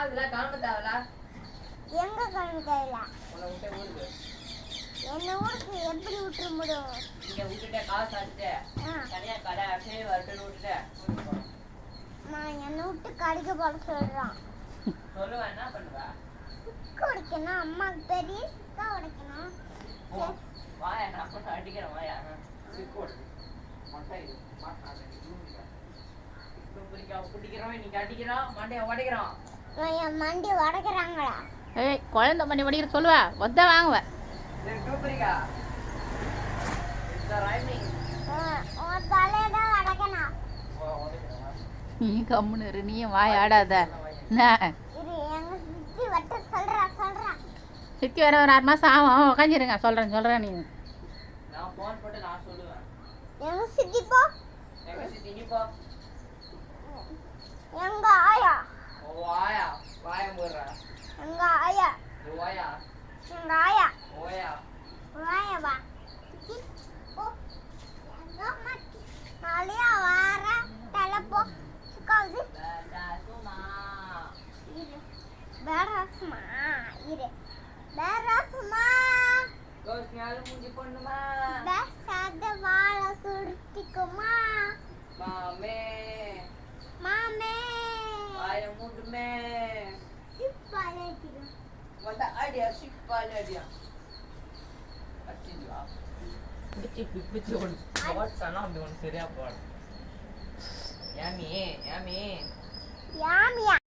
ஆகுதுல கிளம்ப தேவையில்ல. எங்க கிளம்பி தேவையில்ல? உன்னை விட்டு ஊருக்கு என்ன ஊருக்கு எப்படி விட்டுற முடியும் இங்க விட்டுட்டு காசு அடிச்சு தனியா கடை சரி வரட்டுன்னு விட்டுட்டு. நான் என்னை விட்டு கடிக்க போட சொல்றான். சொல்லுவேன் என்ன பண்ணுவ? சுக்கு உடைக்கணும் அம்மாவுக்கு பெரிய சுக்கா உடைக்கணும். வாயா நான் போட்டு அடிக்கிறேன் வாயா சிக்கோடு மொட்டை இது பிடிக்கிறோம் இன்னைக்கு அடிக்கிறோம் மண்டைய உடைக்கிறோம் நான் என் மண்டி உடைக்கிறாங்களா? ஏய் குழந்தை பண்ணி படிக்கிற சொல்லுவா. ஒத்த வாங்குவேன் நீ கம்முன்னு நீயும் வாய் ஆடாத. சுத்தி வட்ட சொல்றா சொல்றா. சித்தி வர ஒரு ஆறு மாதம் ஆகும். உக்காஞ்சிருங்க. சொல்கிறேன் சொல்கிறேன் நீ. எங்க நீ ஆயா. எங்க ஆயா இது வாயா எங்க ஆயா ஓயா வாயா வா சுத்தி போ எங்க அம்மா நாளையா வார தலை போ சுக்காவுது சும்மா இரு பேராசுமா இரு பேராசுமா கோஸ்னால மூஞ்சி பண்ணுமா பேசாத வாழ சுருட்டிக்குமா மாமே மாமே வாய மூடுமே சிப்பாலேட்டிடும் வந்த அடியா சிப்பால அடியா அடிச்சுவா பிடிச்சி பிடிச்சி ஒன்று போட்டானா அப்படி ஒன்று சரியா போடும் ஏமி ஏமி யாமியா.